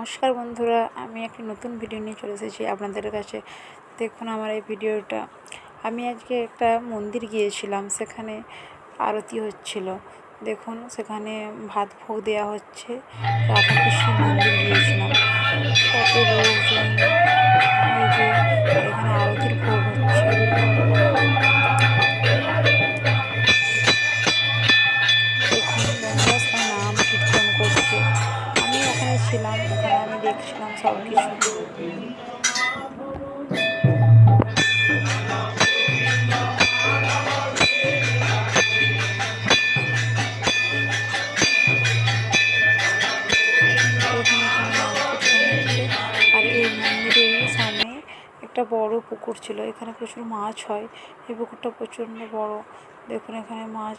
নমস্কার বন্ধুরা, আমি একটি নতুন ভিডিও নিয়ে চলে এসেছি আপনাদের কাছে। দেখুন আমার এই ভিডিওটা আমি আজকে একটা মন্দির গিয়েছিলাম, সেখানে আরতি হচ্ছিল। দেখুন, সেখানে ভাত ভোগ দেওয়া হচ্ছে। রাধাকৃষ্ণ মন্দির গিয়েছিলাম। দেখছিলাম সব কিছু। একটা বড় পুকুর ছিল, এখানে প্রচুর মাছ হয়। এই পুকুরটা প্রচণ্ড বড়। দেখুন এখানে মাছ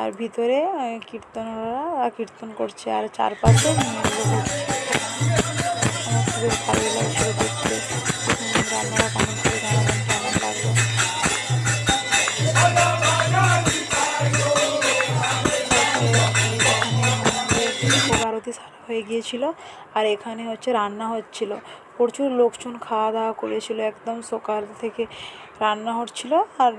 আর ভিতরে কীর্তনরা কীর্তন করছে আর চারপাশে খুবই ভালো দেখতে। কমেন্ট করে কেমন সারা হয়ে গিয়েছিল, আর এখানে হচ্ছে রান্না হচ্ছিল। প্রচুর লোকজন খাওয়া দাওয়া করেছিল একদম সকাল থেকে রান্না হচ্ছিল আর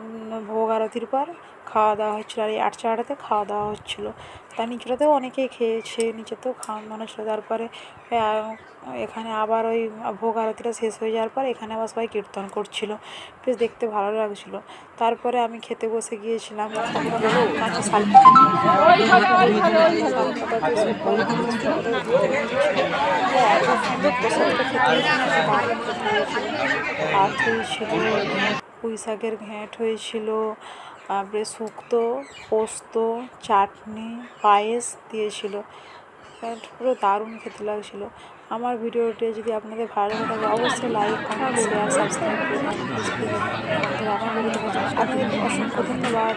ভোগ আরতির পর খাওয়া দাওয়া হচ্ছিল আর এই আটচাটাতে খাওয়া দাওয়া হচ্ছিল। তার নিচটাতেও অনেকেই খেয়েছে নিচেতেও খাওয়ানো দাওয়ানো ছিল তারপরে এখানে আবার ওই ভোগ আরতিটা শেষ হয়ে যাওয়ার পর এখানে আবার সবাই কীর্তন করছিল। বেশ দেখতে ভালো লাগছিল। তারপরে আমি খেতে বসে গিয়েছিলাম। খেতে হয়েছিল পুঁই ঘ্যাঁট হয়েছিল, তারপরে শুক্তো, পোস্ত, চাটনি, পায়েস দিয়েছিল। পুরো দারুণ খেতে লাগছিল। আমার ভিডিওটি যদি আপনাদের ভালো লাগে তাহলে অবশ্যই লাইক কমেন্ট শেয়ার সাবস্ক্রাইব করবেন আপনাদের অসংখ্য ধন্যবাদ।